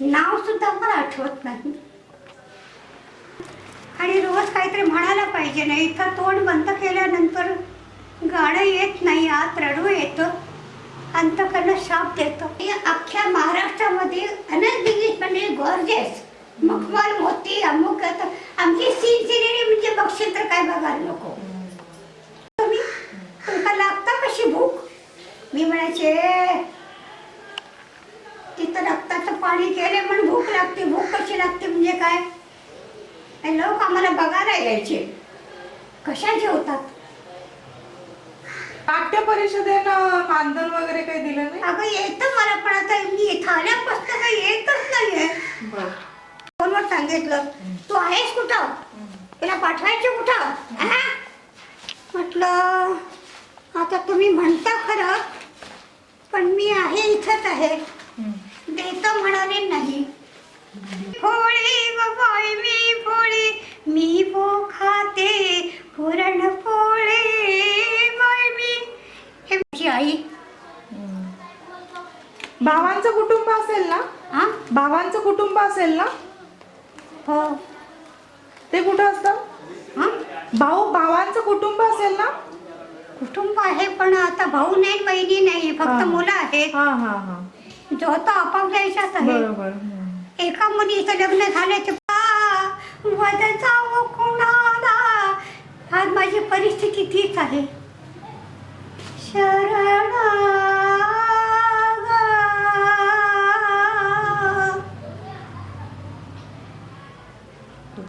नाव सुद्धा मला आठवत नाही. आणि रोज काहीतरी म्हणायला पाहिजे नाही इथं तोंड बंद केल्यानंतर गाणं येत नाही आत रडू येतं अंतकरण शाप देतो. अख्ख्या महाराष्ट्रामध्ये अनेक इंग्लिश म्हणजे गॉर्जेस मखमल मोती अमुक आता आमची सीन सिनेरी म्हणजे बक्षीस तर काय बघायला नको. तुम्ही तुमका लागता कशी भूक? मी म्हणायचे तिथं रक्ताचं पाणी केले म्हणून भूक लागते भूक कशी लागते म्हणजे काय? लोक आम्हाला बघायला यायचे. कशा जेवतात नाट्य परिषदेनं मानधन वगैरे काही दिलं नाही? अगं येतं मला पण आता. मी इथं आल्यापासून काही येतच नाहीये. फोनवर सांगितलं तू आहेस कुठं? तुला पाठवायचं कुठं? म्हटलं आता तुम्ही म्हणता खरं पण मी आहे इथंच आहे. देतो म्हणाले नाही. पोळी ग बाई मी पोळी मी पो खाते पुरण पोळी बाई मी हे माझी आई. भावांचं कुटुंब असेल ना? हा भावांचं कुटुंब असेल ना? हो. ते कुठं असतं? हा भाऊ भावांचं कुटुंब असेल ना? कुटुंब आहे पण आता भाऊ नाही बहिणी नाही फक्त. मुलं आहेत. हा हा हा. जो तो आपाप द्यायचाच आहे. बरोबर हम्म. एका मुलीचं लग्न झाल्याचे वद जावं कुणाला? आज माझी परिस्थिती तीच आहे. शरण